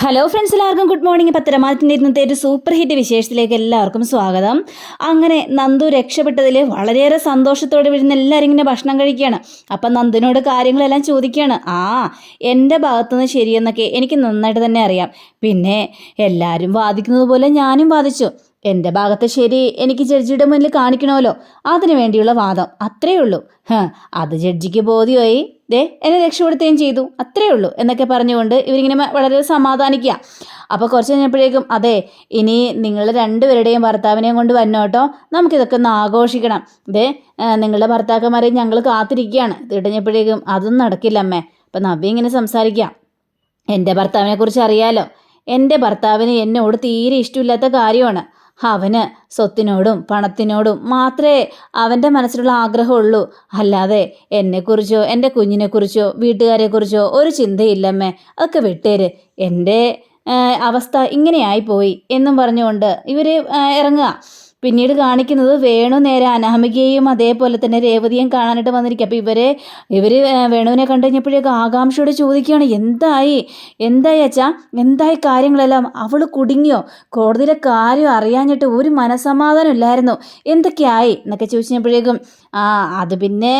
Hello friends എല്ലാവർക്കും good morning പത്തരമാറ്റിന്റെ ഇന്നത്തെ ഒരു സൂപ്പർ ഹിറ്റ് വിശേഷത്തിലേക്ക് എല്ലാവർക്കും സ്വാഗതം. അങ്ങനെ നന്ദു രക്ഷപ്പെട്ടതിൽ വളരെയേറെ സന്തോഷത്തോടെ വിടുന്ന എല്ലാവരും ഇങ്ങനെ ഭക്ഷണം കഴിക്കുകയാണ്. അപ്പം നന്ദിനോട് കാര്യങ്ങളെല്ലാം ചോദിക്കുകയാണ്. ആ എന്റെ ഭാഗത്തുനിന്ന് ശരിയെന്നൊക്കെ എനിക്ക് നന്നായിട്ട് തന്നെ അറിയാം. പിന്നെ എല്ലാവരും വാദിക്കുന്നത് പോലെ ഞാനും വാദിച്ചു. എന്റെ ഭാഗത്ത് ശരി എനിക്ക് ജഡ്ജിയുടെ മുന്നിൽ കാണിക്കണമല്ലോ. അതിനു വേണ്ടിയുള്ള വാദം. അത്രേ ഉള്ളൂ അത് ജഡ്ജിക്ക് ബോധ്യമായി. ദേ എന്നെ രക്ഷപ്പെടുത്തുകയും ചെയ്തു. അത്രേ ഉള്ളൂ എന്നൊക്കെ പറഞ്ഞുകൊണ്ട് ഇവരിങ്ങനെ വളരെ സമാധാനിക്കുക. അപ്പോൾ കുറച്ച് കഴിഞ്ഞപ്പോഴേക്കും അതെ ഇനി നിങ്ങൾ രണ്ടുപേരുടെയും ഭർത്താവിനെയും കൊണ്ട് വന്നോട്ടോ നമുക്കിതൊക്കെ ഒന്ന് ആഘോഷിക്കണം. ദേ നിങ്ങളുടെ ഭർത്താക്കന്മാരെ ഞങ്ങൾ കാത്തിരിക്കുകയാണ്. ഇത് കഴിഞ്ഞപ്പോഴേക്കും അതൊന്നും നടക്കില്ല അമ്മേ. അപ്പം നവ്യ ഇങ്ങനെ സംസാരിക്കാം എന്റെ ഭർത്താവിനെ കുറിച്ച് അറിയാലോ. എന്റെ ഭർത്താവിന് എന്നോട് തീരെ ഇഷ്ടമില്ലാത്ത കാര്യമാണ്. അവന് സ്വത്തിനോടും പണത്തിനോടും മാത്രമേ അവന്റെ മനസ്സിലുള്ള ആഗ്രഹമുള്ളൂ. അല്ലാതെ എന്നെക്കുറിച്ചോ എന്റെ കുഞ്ഞിനെക്കുറിച്ചോ വീട്ടുകാരെക്കുറിച്ചോ ഒരു ചിന്തയില്ലമ്മേ. അതൊക്കെ വിട്ടേര്. എന്റെ അവസ്ഥ ഇങ്ങനെയായിപ്പോയി എന്നും പറഞ്ഞുകൊണ്ട് ഇവർ ഇറങ്ങുക. പിന്നീട് കാണിക്കുന്നത് വേണു നേരെ അനാമികയും അതേപോലെ തന്നെ രേവതിയും കാണാനായിട്ട് വന്നിരിക്കുക അപ്പോൾ ഇവരെ ഇവർ വേണുവിനെ കണ്ടു കഴിഞ്ഞപ്പോഴേക്കും ആകാംക്ഷയോട് ചോദിക്കുകയാണ് എന്തായി? എന്തായി അച്ഛാ? എന്തായി കാര്യങ്ങളെല്ലാം? അവൾ കുടുങ്ങിയോ? കോടതിയിലെ കാര്യം അറിയാഞ്ഞിട്ട് ഒരു മനസമാധാനം ഇല്ലായിരുന്നു. എന്തൊക്കെയായി? എന്നൊക്കെ ചോദിച്ചപ്പോഴേക്കും ആ അത് പിന്നെ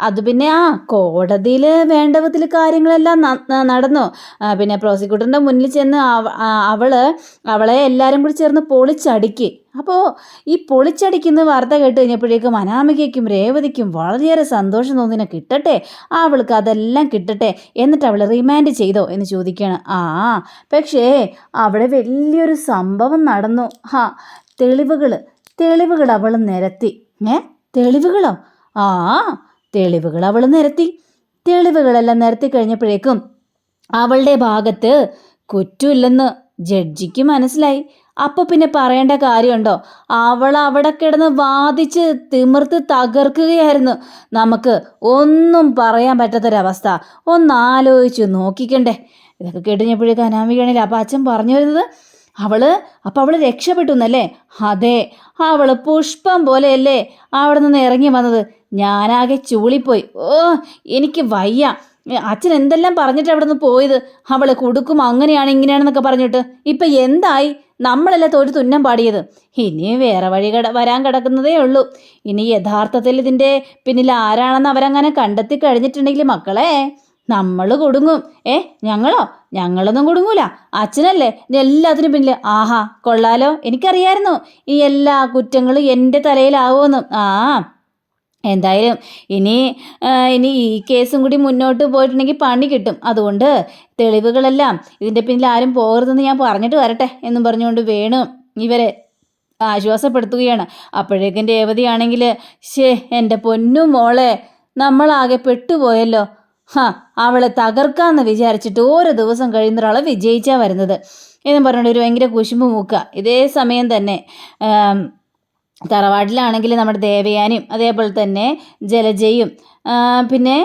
അത് പിന്നെ ആ കോടതിയിൽ വേണ്ട വിധത്തിൽ കാര്യങ്ങളെല്ലാം നടന്നു. പിന്നെ പ്രോസിക്യൂട്ടറിന്റെ മുന്നിൽ ചെന്ന് അവൾ അവളെ എല്ലാവരും കൂടി ചേർന്ന് പൊളിച്ചടുക്കി. അപ്പോൾ ഈ പൊളിച്ചടിക്കുന്ന വാർത്ത കേട്ട് കഴിഞ്ഞപ്പോഴേക്കും അനാമികയ്ക്കും രേവതിക്കും വളരെയേറെ സന്തോഷം തോന്നിനെ കിട്ടട്ടെ? അവൾക്ക് അതെല്ലാം കിട്ടട്ടെ? എന്നിട്ട് അവൾ റിമാൻഡ് ചെയ്തോ എന്ന് ചോദിക്കുകയാണ്. ആ പക്ഷേ അവിടെ വലിയൊരു സംഭവം നടന്നു. ഹാ തെളിവുകൾ തെളിവുകൾ അവൾ നിരത്തി. ഏ തെളിവുകളോ? ആ തെളിവുകൾ അവൾ നിരത്തി. തെളിവുകളെല്ലാം നിരത്തി കഴിഞ്ഞപ്പോഴേക്കും അവളുടെ ഭാഗത്ത് കുറ്റമില്ലെന്ന് ജഡ്ജിക്ക് മനസ്സിലായി. അപ്പോൾ പിന്നെ പറയേണ്ട കാര്യമുണ്ടോ? അവൾ അവിടെ കിടന്ന് വാദിച്ച് തിമിർത്ത് തകർക്കുകയായിരുന്നു. നമുക്ക് ഒന്നും പറയാൻ പറ്റാത്തൊരവസ്ഥ. ഒന്ന് ആലോചിച്ച് നോക്കിക്കണ്ടേ. ഇതൊക്കെ കേട്ടുകഴിഞ്ഞപ്പോഴേക്ക് അനാമികയാണില്ല അപ്പം അച്ഛൻ പറഞ്ഞു വരുന്നത് അവൾ അപ്പം അവൾ രക്ഷപ്പെട്ടു എന്നല്ലേ അതെ അവൾ പുഷ്പം പോലെയല്ലേ അവിടെ നിന്ന് ഇറങ്ങി വന്നത്. ഞാനാകെ ചൂളിപ്പോയി. ഓ എനിക്ക് വയ്യ. അച്ഛൻ എന്തെല്ലാം പറഞ്ഞിട്ട് അവിടെ നിന്ന് പോയത്? അവൾ കൊടുക്കും അങ്ങനെയാണ് ഇങ്ങനെയാണെന്നൊക്കെ പറഞ്ഞിട്ട്. ഇപ്പം എന്തായി? നമ്മളല്ലേ തോറ്റ് തുന്നം പാടിയത്? ഇനി വേറെ വഴി കട വരാൻ കിടക്കുന്നതേ ഉള്ളൂ. ഇനി യഥാർത്ഥത്തിൽ ഇതിന്റെ പിന്നിൽ ആരാണെന്ന് അവരങ്ങനെ കണ്ടെത്തി കഴിഞ്ഞിട്ടുണ്ടെങ്കിൽ മക്കളെ നമ്മൾ കൊടുങ്ങും. ഏ ഞങ്ങളോ? ഞങ്ങളൊന്നും കൊടുങ്ങൂല. അച്ഛനല്ലേ? എല്ലാത്തിനും പിന്നിൽ ആഹാ കൊള്ളാലോ. എനിക്കറിയായിരുന്നു ഈ എല്ലാ കുറ്റങ്ങളും എന്റെ തലയിലാവുമെന്ന്. ആ എന്തായാലും ഇനി ഇനി ഈ കേസും കൂടി മുന്നോട്ട് പോയിട്ടുണ്ടെങ്കിൽ പണി കിട്ടും. അതുകൊണ്ട് തെളിവുകളെല്ലാം ഇതിന്റെ പിന്നിൽ ആരും പോകരുതെന്ന് ഞാൻ പറഞ്ഞിട്ട് വരട്ടെ എന്നും പറഞ്ഞുകൊണ്ട് വേണു ഇവരെ ആശ്വാസപ്പെടുത്തുകയാണ്. അപ്പോഴേക്കും രേവതിയാണെങ്കിൽ ശേ എന്റെ പൊന്നു മോളെ നമ്മളാകെ പെട്ടുപോയല്ലോ. ഹാ അവളെ തകർക്കാന്ന് വിചാരിച്ചിട്ട് ഓരോ ദിവസം കഴിയുന്നൊരാളെ വിജയിച്ചാ വരുന്നത്. എന്നും പറഞ്ഞുകൊണ്ട് ഒരു ഭയങ്കര കുശുമ്പ് മൂക്കുക. ഇതേ സമയം തന്നെ തറവാട്ടിലാണെങ്കിൽ നമ്മുടെ ദേവയാനിയും അതേപോലെ തന്നെ ജലജയും പിന്നെ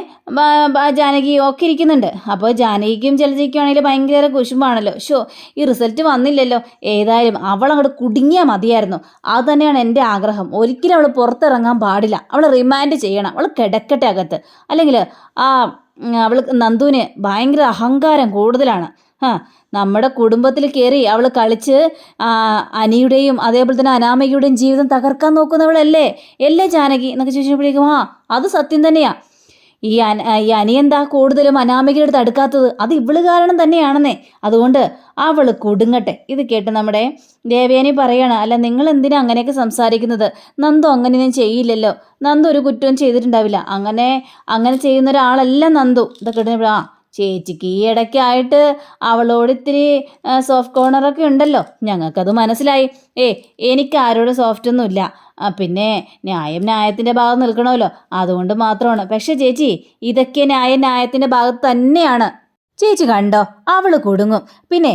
ജാനകിയും ഒക്കെ ഇരിക്കുന്നുണ്ട്. അപ്പോൾ ജാനകിക്കും ജലജയ്ക്കും ആണെങ്കിൽ ഭയങ്കര കുശുമ്പാണല്ലോ. ഷോ ഈ റിസൾട്ട് വന്നില്ലല്ലോ. ഏതായാലും അവൾ അങ്ങോട്ട് കുടുങ്ങിയാൽ മതിയായിരുന്നു. അത് തന്നെയാണ് എന്റെ ആഗ്രഹം. ഒരിക്കലും അവൾ പുറത്തിറങ്ങാൻ പാടില്ല. അവൾ റിമാൻഡ് ചെയ്യണം. അവൾ കിടക്കട്ടെ അകത്ത്. അല്ലെങ്കിൽ ആ അവൾ നന്ദുവിന് ഭയങ്കര അഹങ്കാരം കൂടുതലാണ്. നമ്മുടെ കുടുംബത്തിൽ കയറി അവൾ കളിച്ച് അനിയുടെയും അതേപോലെ തന്നെ അനാമയുടെയും ജീവിതം തകർക്കാൻ നോക്കുന്നവളല്ലേ? അല്ലേ ജാനകി? എന്നൊക്കെ ചോദിച്ചപ്പോഴേക്കും ആ അത് സത്യം തന്നെയാ. ഈ അന ഈ അനിയെന്താ കൂടുതലും അനാമികയുടെ അടുത്ത് അടുക്കാത്തത് അത് ഇവൾ കാരണം തന്നെയാണെന്നേ. അതുകൊണ്ട് അവൾ കുടുങ്ങട്ടെ. ഇത് കേട്ട് നമ്മുടെ ദേവയാനി പറയാണ് അല്ല നിങ്ങൾ എന്തിനാ അങ്ങനെയൊക്കെ സംസാരിക്കുന്നത്? അങ്ങനെ അങ്ങനെയൊന്നും ചെയ്യില്ലല്ലോ. നന്ദു ഒരു കുറ്റവും ചെയ്തിട്ടുണ്ടാവില്ല. അങ്ങനെ അങ്ങനെ ചെയ്യുന്ന ഒരാളല്ല നന്ദു. ഇതൊക്കെ ആ ചേച്ചിക്ക് ഈ ഇടയ്ക്കായിട്ട് അവളോട് ഇത്തിരി സോഫ്റ്റ് കോർണറൊക്കെ ഉണ്ടല്ലോ. ഞങ്ങൾക്കത് മനസ്സിലായി. ഏ എനിക്ക് ആരോടും സോഫ്റ്റ് ഒന്നുമില്ല പിന്നെ ന്യായം ന്യായത്തിന്റെ ഭാഗം നിൽക്കണമല്ലോ. അതുകൊണ്ട് മാത്രമാണ്. പക്ഷേ ചേച്ചി ഇതൊക്കെ ന്യായം ന്യായത്തിന്റെ ഭാഗത്ത് തന്നെയാണ്. ചേച്ചി കണ്ടോ? അവൾ കുടുങ്ങും. പിന്നെ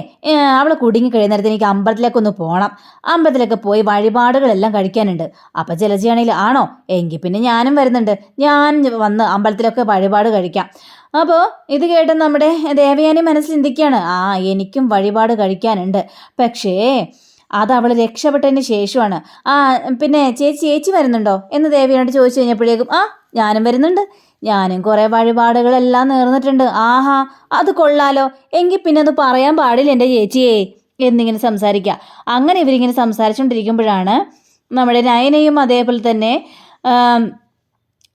അവൾ കുടുങ്ങി കഴിയുന്നിടത്ത് എനിക്ക് അമ്പലത്തിലേക്കൊന്ന് പോകണം അമ്പലത്തിലൊക്കെ പോയി വഴിപാടുകളെല്ലാം കഴിക്കാനുണ്ട്. അപ്പം ജലജയാണെങ്കിൽ ആണോ? എങ്കിൽ പിന്നെ ഞാനും വരുന്നുണ്ട്. ഞാൻ വന്ന് അമ്പലത്തിലൊക്കെ വഴിപാട് കഴിക്കാം. അപ്പോൾ ഇത് കേട്ട് നമ്മുടെ ദേവയാനി മനസ്സിൽ ചിന്തിക്കുകയാണ്. ആ എനിക്കും വഴിപാട് കഴിക്കാനുണ്ട്. പക്ഷേ അത് അവൾ രക്ഷപ്പെട്ടതിന് ശേഷമാണ്. ആ പിന്നെ ചേച്ചി ചേച്ചി വരുന്നുണ്ടോ? എന്ന് ദേവിയോട് ചോദിച്ചു കഴിഞ്ഞപ്പോഴേക്കും ആ ഞാനും വരുന്നുണ്ട്. ഞാനും കുറേ വഴിപാടുകളെല്ലാം നേർന്നിട്ടുണ്ട്. ആഹാ അത് കൊള്ളാലോ. എങ്കിൽ പിന്നെ അത് പറയാൻ പാടില്ല എന്റെ ചേച്ചിയേ. എന്നിങ്ങനെ സംസാരിക്കുക അങ്ങനെ ഇവരിങ്ങനെ സംസാരിച്ചുകൊണ്ടിരിക്കുമ്പോഴാണ് നമ്മുടെ നയനയും അതേപോലെ തന്നെ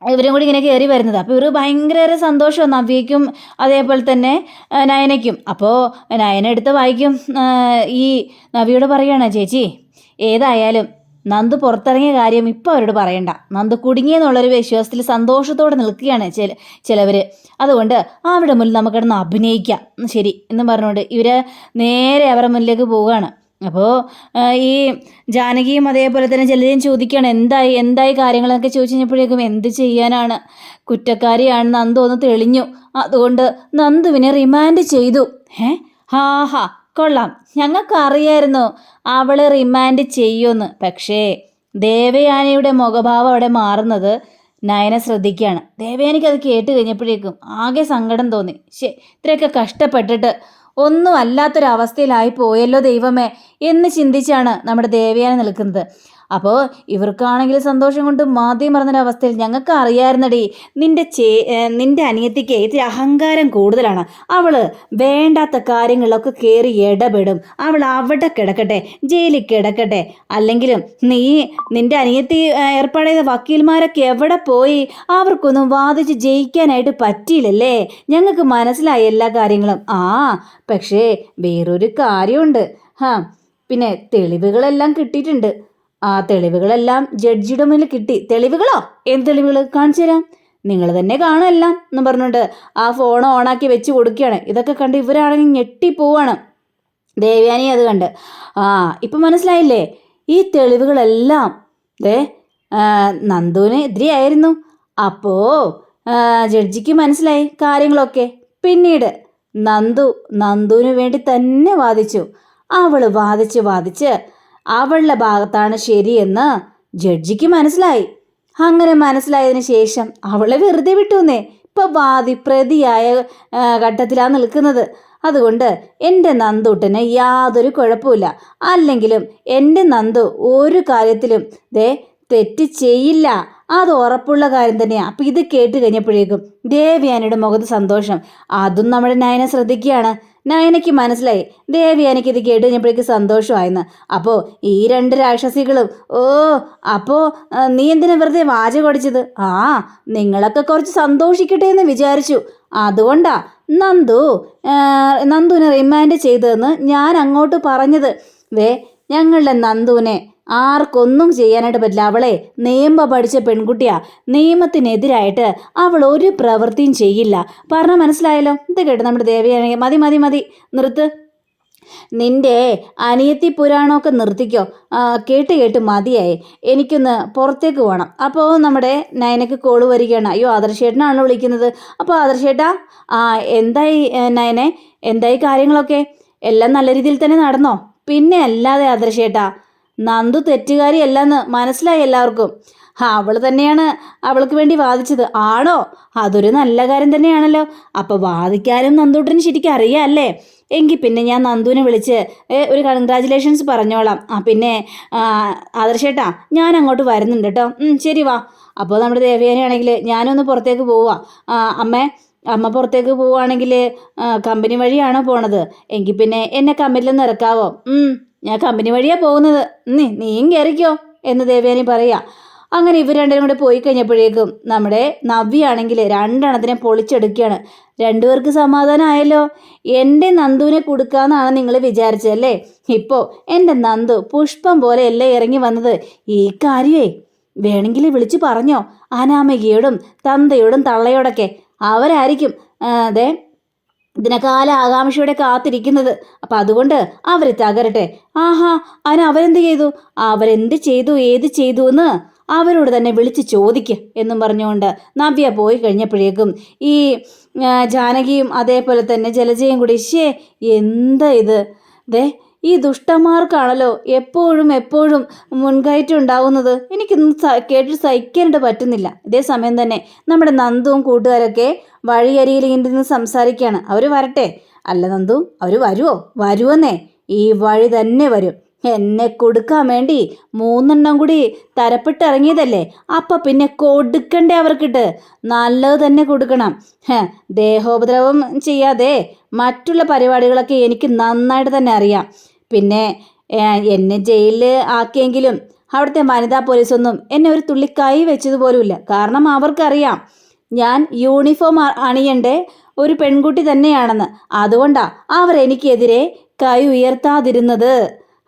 ഇവരും കൂടി ഇങ്ങനെ കയറി വരുന്നത്. അപ്പോൾ ഇവർ ഭയങ്കര സന്തോഷമാണ് നവ്യയ്ക്കും അതേപോലെ തന്നെ നയനയ്ക്കും. അപ്പോൾ നയന എടുത്ത് വായിക്കും. ഈ നവിയോട് പറയുകയാണ് ചേച്ചി ഏതായാലും നന്ദു പുറത്തിറങ്ങിയ കാര്യം ഇപ്പോൾ അവരോട് പറയണ്ട. നന്ദു കുടുങ്ങിയെന്നുള്ളൊരു വിശ്വാസത്തിൽ സന്തോഷത്തോടെ നിൽക്കുകയാണ് ചില ചിലവർ അതുകൊണ്ട് അവിടെ മുന്നിൽ നമുക്ക് കിടന്ന് അഭിനയിക്കാം. ശരി എന്ന് പറഞ്ഞുകൊണ്ട് ഇവർ നേരെ അവരുടെ മുന്നിലേക്ക് പോവുകയാണ്. അപ്പോൾ ഈ ജാനകിയും അതേപോലെ തന്നെ ചിലരെയും ചോദിക്കുകയാണ് എന്തായി എന്തായി കാര്യങ്ങളൊക്കെ ചോദിച്ചു കഴിഞ്ഞപ്പോഴേക്കും എന്ത് ചെയ്യാനാണ്? കുറ്റക്കാരിയാണ് നന്ദു ഒന്ന് തെളിഞ്ഞു. അതുകൊണ്ട് നന്ദുവിനെ റിമാൻഡ് ചെയ്തു. ഏ? ഹാ ഹാ. കൊള്ളാം. ഞങ്ങൾക്കറിയായിരുന്നു അവളെ റിമാൻഡ് ചെയ്യുമെന്ന്. പക്ഷേ ദേവയാനയുടെ മുഖഭാവം അവിടെ മാറുന്നത് നയന ശ്രദ്ധിക്കുകയാണ്. ദേവയാനിക്ക് അത് കേട്ട് കഴിഞ്ഞപ്പോഴേക്കും ആകെ സങ്കടം തോന്നി. ശേ ഇത്രയൊക്കെ കഷ്ടപ്പെട്ടിട്ട് ഒന്നും അല്ലാത്തൊരവസ്ഥയിലായി പോയല്ലോ ദൈവമേ എന്ന് ചിന്തിച്ചാണ് നമ്മുടെ ദേവയാന നിൽക്കുന്നത്. അപ്പോൾ ഇവർക്കാണെങ്കിൽ സന്തോഷം കൊണ്ട് മാധ്യം മറന്നൊരവസ്ഥയിൽ ഞങ്ങൾക്ക് അറിയായിരുന്നടി. നിന്റെ ചേ നിന്റെ അനിയത്തിക്ക് ഇത്തിരി അഹങ്കാരം കൂടുതലാണ്. അവൾ വേണ്ടാത്ത കാര്യങ്ങളിലൊക്കെ കയറി ഇടപെടും. അവൾ അവിടെ കിടക്കട്ടെ ജയിലിൽ കിടക്കട്ടെ. അല്ലെങ്കിലും നീ നിന്റെ അനിയത്തി ഏർപ്പാട് ചെയ്ത വക്കീൽമാരൊക്കെ എവിടെ പോയി? അവർക്കൊന്നും വാദിച്ച് ജയിക്കാനായിട്ട് പറ്റിയില്ലല്ലേ? ഞങ്ങൾക്ക് മനസ്സിലായി എല്ലാ കാര്യങ്ങളും. ആ പക്ഷേ വേറൊരു കാര്യമുണ്ട്. ഹാ പിന്നെ തെളിവുകളെല്ലാം കിട്ടിയിട്ടുണ്ട്. ആ തെളിവുകളെല്ലാം ജഡ്ജിയുടെ മുന്നിൽ കിട്ടി. തെളിവുകളോ? എന്ത് തെളിവുകൾ കാണിച്ചു തരാം. നിങ്ങൾ തന്നെ കാണുമെല്ലാം എന്ന് പറഞ്ഞുകൊണ്ട് ആ ഫോൺ ഓണാക്കി വെച്ച് കൊടുക്കുകയാണ്. ഇതൊക്കെ കണ്ട് ഇവരാണെങ്കിൽ ഞെട്ടിപ്പോവാണ്. ദേവ്യാനി അത് കണ്ട്. ആ ഇപ്പം മനസ്സിലായില്ലേ? ഈ തെളിവുകളെല്ലാം ദേ നന്ദുവിന് എതിരെയായിരുന്നു. അപ്പോൾ ജഡ്ജിക്ക് മനസ്സിലായി കാര്യങ്ങളൊക്കെ. പിന്നീട് നന്ദു നന്ദുവിന് വേണ്ടി തന്നെ വാദിച്ചു. അവൾ വാദിച്ച് വാദിച്ച് അവളുടെ ഭാഗത്താണ് ശരിയെന്ന് ജഡ്ജിക്ക് മനസ്സിലായി. അങ്ങനെ മനസ്സിലായതിനു ശേഷം അവളെ വെറുതെ വിട്ടുന്നേ. ഇപ്പൊ വാദി പ്രതിയായ ഘട്ടത്തിലാണ് നിൽക്കുന്നത്. അതുകൊണ്ട് എന്റെ നന്ദൂട്ടന് യാതൊരു കുഴപ്പമില്ല അല്ലെങ്കിലും എന്റെ നന്ദു ഒരു കാര്യത്തിലും ദേ തെറ്റ് ചെയ്യില്ല. അത് ഉറപ്പുള്ള കാര്യം തന്നെയാണ് അപ്പം ഇത് കേട്ട് കഴിഞ്ഞപ്പോഴേക്കും ദേവ്യാനിയുടെ മുഖത്ത് സന്തോഷം. അതും നമ്മുടെ നയനെ ശ്രദ്ധിക്കുകയാണ്. നയനയ്ക്ക് മനസ്സിലായി. ദേവി ഇത് കേട്ട് കഴിഞ്ഞപ്പോഴേക്ക് സന്തോഷമായെന്ന്. അപ്പോൾ ഈ രണ്ട് രാക്ഷസികളും ഓ അപ്പോൾ നീ എന്തിനാ വെറുതെ വാചകം ആ നിങ്ങളൊക്കെ കുറച്ച് സന്തോഷിക്കട്ടെ എന്ന് വിചാരിച്ചു. അതുകൊണ്ടാ നന്ദു നന്ദുവിനെ റിമാൻഡ് ചെയ്തതെന്ന് ഞാൻ അങ്ങോട്ട് പറഞ്ഞത്. വേ ഞങ്ങളുടെ നന്ദുവിനെ ആർക്കൊന്നും ചെയ്യാനായിട്ട് പറ്റില്ല. അവളെ നിയമം പഠിച്ച പെൺകുട്ടിയാ. നിയമത്തിനെതിരായിട്ട് അവൾ ഒരു പ്രവൃത്തിയും ചെയ്യില്ല. പറഞ്ഞാൽ മനസ്സിലായല്ലോ? ഇത് കേട്ട് നമ്മുടെ ദേവിയാണെങ്കിൽ മതി മതി മതി. നിർത്ത്. നിന്റെ അനിയത്തി പുരാണമൊക്കെ നിർത്തിക്കോ. കേട്ട് കേട്ട് മതിയായി. എനിക്കൊന്ന് പുറത്തേക്ക് പോകണം അപ്പോൾ നമ്മുടെ നയനക്ക് കോൾ വരികയാണ്. അയ്യോ ആദർശേട്ടനാണല്ലോ വിളിക്കുന്നത്. അപ്പോൾ ആദർശേട്ടാ ആ എന്തായി നയനെ? എന്തായി കാര്യങ്ങളൊക്കെ? എല്ലാം നല്ല രീതിയിൽ തന്നെ നടന്നോ? പിന്നെ അല്ലാതെ ആദർശേട്ടാ നന്ദു തെറ്റുകാരിയല്ലെന്ന് മനസ്സിലായി എല്ലാവർക്കും. അവൾ തന്നെയാണ് അവൾക്ക് വേണ്ടി വാദിച്ചത്. ആണോ? അതൊരു നല്ല കാര്യം തന്നെയാണല്ലോ. അപ്പോൾ വാദിക്കാനും നന്ദുട്ടിന് ശരിക്കും അറിയാം അല്ലേ എങ്കിൽ പിന്നെ ഞാൻ നന്ദുവിനെ വിളിച്ച് ഒരു കൺഗ്രാചുലേഷൻസ് പറഞ്ഞോളാം. ആ പിന്നെ ആദർശേട്ടാ ഞാൻ അങ്ങോട്ട് വരുന്നുണ്ട് കേട്ടോ ശരി വാ. അപ്പോൾ നമ്മുടെ ദേവയാനിയാണെങ്കിൽ ഞാനൊന്ന് പുറത്തേക്ക് പോവാ. അമ്മേ അമ്മ പുറത്തേക്ക് പോവുകയാണെങ്കിൽ കമ്പനി വഴിയാണോ പോണത്? എങ്കിൽ പിന്നെ എന്നെ കമ്പനിയിൽ നിന്ന് ഇറക്കാവോ ഞാൻ കമ്പനി വഴിയാണ് പോകുന്നത്. നീ നീയും കയറിക്കോ എന്ന് ദേവയാനി പറയാ. അങ്ങനെ ഇവർ രണ്ടുപേരും കൂടെ പോയി കഴിഞ്ഞപ്പോഴേക്കും നമ്മുടെ നവ്യാണെങ്കിൽ രണ്ടെണ്ണത്തിനെ പൊളിച്ചെടുക്കുകയാണ്. രണ്ടുപേർക്ക് സമാധാനമായല്ലോ എന്റെ നന്ദുവിനെ കൊടുക്കാന്നാണ് നിങ്ങൾ വിചാരിച്ചല്ലേ ഇപ്പോൾ എന്റെ നന്ദു പുഷ്പം പോലെ എല്ലാം ഇറങ്ങി വന്നത്. ഈ കാര്യമേ വേണമെങ്കിൽ വിളിച്ചു പറഞ്ഞോ. അനാമികയോടും തന്തയോടും തള്ളയോടൊക്കെ. അവരായിരിക്കും അതെ ഇതിനെക്കാല ആകാംക്ഷയോടെ കാത്തിരിക്കുന്നത്. അപ്പം അതുകൊണ്ട് അവർ തകരട്ടെ. ആഹാ അതിന് അവരെന്ത് ചെയ്തു? അവരെന്ത് ചെയ്തു? ഏത് ചെയ്തു എന്ന് അവരോട് തന്നെ വിളിച്ച് ചോദിക്ക് എന്നും പറഞ്ഞുകൊണ്ട് നവ്യ പോയി കഴിഞ്ഞപ്പോഴേക്കും ഈ ജാനകിയും അതേപോലെ തന്നെ ജലജയും കൂടി ശേ എന്താ ഇത്? ദേ ഈ ദുഷ്ടന്മാർക്കാണല്ലോ എപ്പോഴും എപ്പോഴും മുൻകയറ്റം ഉണ്ടാവുന്നത് എനിക്കൊന്നും കേട്ടിട്ട് സഹിക്കാനായിട്ട് പറ്റുന്നില്ല. ഇതേ സമയം തന്നെ നമ്മുടെ നന്ദുവും കൂട്ടുകാരൊക്കെ വഴിയരിയിൽ ഇങ്ങനെ നിന്ന് സംസാരിക്കുകയാണ് അവർ വരട്ടെ. അല്ല നന്ദു അവർ വരുമോ വരുമെന്നേ ഈ വഴി തന്നെ വരും. എന്നെ കൊടുക്കാൻ വേണ്ടി മൂന്നെണ്ണം കൂടി തരപ്പെട്ടിറങ്ങിയതല്ലേ? അപ്പൊ പിന്നെ കൊടുക്കണ്ടേ അവർക്കിട്ട് നല്ലത് തന്നെ കൊടുക്കണം. ദേഹോപദ്രവം ചെയ്യാതെ മറ്റുള്ള പരിപാടികളൊക്കെ എനിക്ക് നന്നായിട്ട് തന്നെ അറിയാം. പിന്നെ എന്നെ ജയിലിൽ ആക്കിയെങ്കിലും അവിടുത്തെ വനിതാ പോലീസൊന്നും എന്നെ ഒരു തുള്ളി കൈ വെച്ചതുപോലുമില്ല. കാരണം അവർക്കറിയാം ഞാൻ യൂണിഫോം അണിയണ്ടേ ഒരു പെൺകുട്ടി തന്നെയാണെന്ന്. അതുകൊണ്ടാ അവരെനിക്കെതിരെ കൈ ഉയർത്താതിരുന്നത്.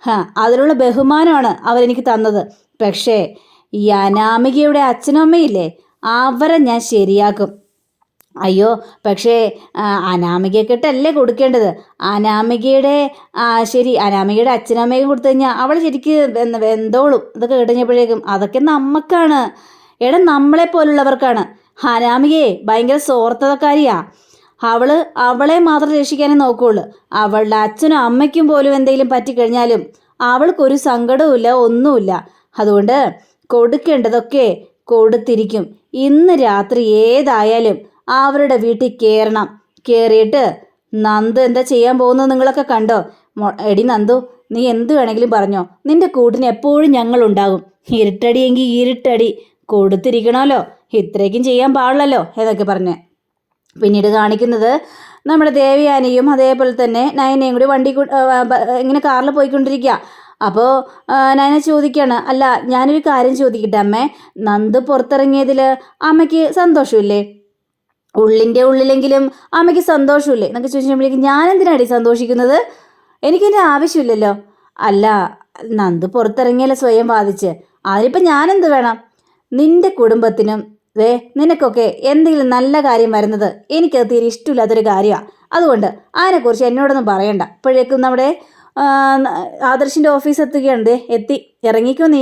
ഹ അതിനുള്ള ബഹുമാനമാണ് അവരെനിക്ക് തന്നത്. പക്ഷേ ഈ അനാമികയുടെ അച്ഛനും അമ്മയില്ലേ? അവരെ ഞാൻ ശരിയാക്കും. അയ്യോ പക്ഷേ അനാമികക്കെട്ടല്ലേ കൊടുക്കേണ്ടത്? അനാമികയുടെ ശരി അനാമികയുടെ അച്ഛനും അമ്മയും കൊടുത്തു കഴിഞ്ഞാൽ അവൾ ശരിക്ക് വെന്തോളും. ഇതൊക്കെ കേട്ടുകഴിഞ്ഞപ്പോഴേക്കും അതൊക്കെ നമുക്കാണ് എടാ നമ്മളെ പോലുള്ളവർക്കാണ് അനാമികയെ ഭയങ്കര സ്വാർത്ഥതക്കാരിയാ. അവൾ അവളെ മാത്രം രക്ഷിക്കാനേ നോക്കുള്ളൂ. അവളുടെ അച്ഛനും അമ്മയ്ക്കും പോലും എന്തെങ്കിലും പറ്റിക്കഴിഞ്ഞാലും അവൾക്കൊരു സങ്കടവുമില്ല ഒന്നുമില്ല. അതുകൊണ്ട് കൊടുക്കേണ്ടതൊക്കെ കൊടുത്തിരിക്കും. ഇന്ന് രാത്രി ഏതായാലും അവരുടെ വീട്ടിൽ കയറണം. കയറിയിട്ട് നന്ദു എന്താ ചെയ്യാൻ പോകുന്നത് നിങ്ങളൊക്കെ കണ്ടോ? എടി നന്ദു നീ എന്ത് വേണമെങ്കിലും പറഞ്ഞോ. നിന്റെ കൂട്ടിന് എപ്പോഴും ഞങ്ങളുണ്ടാകും. ഇരുട്ടടിയെങ്കിൽ ഇരുട്ടടി. കൊടുത്തിരിക്കണമല്ലോ. ഇത്രയ്ക്കും ചെയ്യാൻ പാടില്ലല്ലോ എന്നൊക്കെ പറഞ്ഞ്. പിന്നീട് കാണിക്കുന്നത് നമ്മുടെ ദേവയാനിയും അതേപോലെ തന്നെ നയനയും കൂടി വണ്ടി ഇങ്ങനെ കാറിൽ പോയിക്കൊണ്ടിരിക്കുക അപ്പോൾ നയന ചോദിക്കുകയാണ് അല്ല ഞാനൊരു കാര്യം ചോദിക്കട്ടെ അമ്മേ. നന്ദ് പുറത്തിറങ്ങിയതിൽ അമ്മയ്ക്ക് സന്തോഷമില്ലേ? ഉള്ളിന്റെ ഉള്ളിലെങ്കിലും അമ്മയ്ക്ക് സന്തോഷമില്ലേ? എന്നൊക്കെ ചോദിച്ചപ്പോഴേക്കും ഞാൻ എന്തിനാടി സന്തോഷിക്കുന്നത്? എനിക്കെന്റെ ആവശ്യമില്ലല്ലോ. അല്ല നന്ദ് പുറത്തിറങ്ങിയല്ലേ സ്വയം ബാധിച്ച് അതിനിപ്പോൾ ഞാനെന്ത് വേണം? നിന്റെ കുടുംബത്തിനും ദേ നിനക്കൊക്കെ എന്തെങ്കിലും നല്ല കാര്യം വരുന്നത് എനിക്കത് തീരെ ഇഷ്ടമില്ലാത്തൊരു കാര്യമാണ് അതുകൊണ്ട് അതിനെക്കുറിച്ച് എന്നോടൊന്നും പറയണ്ട. ഇപ്പോഴേക്കും നമ്മുടെ ആദർശിന്റെ ഓഫീസ് എത്തുകയാണ്. എത്തി. ഇറങ്ങിക്കോ നീ.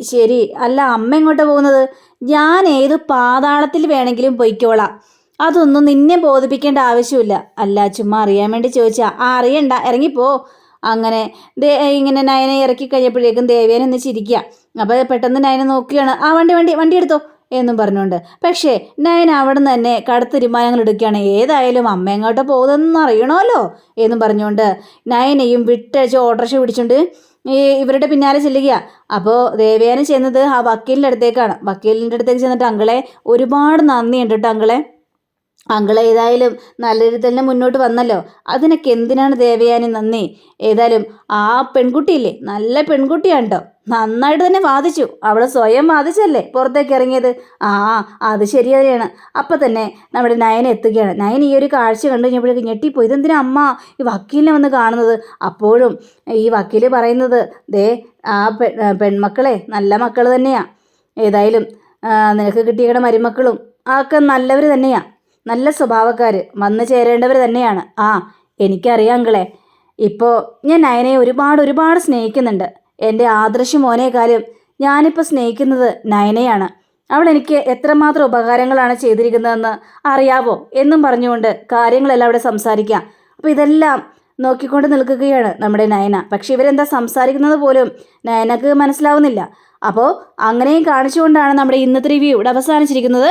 ശരി. അല്ല അമ്മ എങ്ങോട്ടാ പോകുന്നത്? ഞാൻ ഏത് പാതാളത്തിൽ വേണമെങ്കിലും പൊയ്ക്കോളാം. അതൊന്നും നിന്നെ ബോധിപ്പിക്കേണ്ട ആവശ്യമില്ല. അല്ല ചുമ്മാ അറിയാൻ വേണ്ടി ചോദിച്ചാ. ആ അറിയണ്ട. ഇറങ്ങിപ്പോ. അങ്ങനെ ദേ ഇങ്ങനെ നയനെ ഇറക്കി കഴിഞ്ഞപ്പോഴേക്കും ദേവേനെ ഒന്ന് ചിരിക്കുക അപ്പോൾ പെട്ടെന്ന് നയനെ നോക്കുകയാണ്. ആ വണ്ടി വണ്ടി വണ്ടി എടുത്തോ. എന്നും പറഞ്ഞുകൊണ്ട്. പക്ഷേ നയൻ അവിടെ നിന്ന് തന്നെ കടുത്ത തീരുമാനങ്ങൾ എടുക്കുകയാണ്. ഏതായാലും അമ്മ എങ്ങോട്ട് പോകുന്നതെന്ന് അറിയണമല്ലോ എന്നും പറഞ്ഞുകൊണ്ട് നയനെയും വിട്ടഴിച്ച് ഓട്ടർഷ പിടിച്ചുകൊണ്ട് ഈ ഇവരുടെ പിന്നാലെ ചെല്ലുക അപ്പോൾ ദേവയാനി ചെന്നത് ആ വക്കീലിന്റെ അടുത്തേക്കാണ്. വക്കീലിന്റെ അടുത്തേക്ക് ചെന്നിട്ട് അങ്കളെ ഒരുപാട് നന്ദിയുണ്ട് കേട്ടോ അങ്കളെ. അങ്കിൾ ഏതായാലും നല്ല രീതിയിൽ തന്നെ മുന്നോട്ട് വന്നല്ലോ. അതിനൊക്കെ എന്തിനാണ് ദേവയാനി നന്ദി? ഏതായാലും ആ പെൺകുട്ടിയില്ലേ? നല്ല പെൺകുട്ടിയാണ് കേട്ടോ നന്നായിട്ട് തന്നെ വാദിച്ചു. അവൾ സ്വയം വാദിച്ചല്ലേ പുറത്തേക്ക് ഇറങ്ങിയത്? ആ അത് ശരിയാണ് അപ്പം തന്നെ നമ്മുടെ നയൻ എത്തുകയാണ്. നയൻ ഈ ഒരു കാഴ്ച കണ്ടു കഴിഞ്ഞപ്പോഴേക്ക് ഞെട്ടിപ്പോയി. ഇതെന്തിനാ അമ്മ ഈ വക്കീലിനെ വന്ന് കാണുന്നത്? അപ്പോഴും ഈ വക്കീൽ പറയുന്നത് ദേ ആ പെ പെൺമക്കളെ നല്ല മക്കൾ തന്നെയാണ് ഏതായാലും നിനക്ക് കിട്ടിയ മരുമക്കളും ഒക്കെ നല്ലവർ തന്നെയാണ് നല്ല സ്വഭാവക്കാർ വന്നു ചേരേണ്ടവർ തന്നെയാണ്. ആ എനിക്കറിയാം അങ്കളെ. ഇപ്പോൾ ഞാൻ നയനയെ ഒരുപാട് ഒരുപാട് സ്നേഹിക്കുന്നുണ്ട്. എന്റെ ആദർശ മോനേക്കാളും ഞാനിപ്പോൾ സ്നേഹിക്കുന്നത് നയനയാണ്. അവൾ എനിക്ക് എത്രമാത്രം ഉപകാരങ്ങളാണ് ചെയ്തിരിക്കുന്നതെന്ന് അറിയാവോ എന്നും പറഞ്ഞുകൊണ്ട് കാര്യങ്ങളെല്ലാം അവിടെ സംസാരിക്കാം. അപ്പോൾ ഇതെല്ലാം നോക്കിക്കൊണ്ട് നിൽക്കുകയാണ് നമ്മുടെ നയന. പക്ഷെ ഇവരെന്താ സംസാരിക്കുന്നത് പോലും നയനക്ക് മനസ്സിലാവുന്നില്ല. അപ്പോൾ അങ്ങനെയും കാണിച്ചുകൊണ്ടാണ് നമ്മുടെ ഇന്നത്തെ റിവ്യൂ ഇവിടെ അവസാനിച്ചിരിക്കുന്നത്.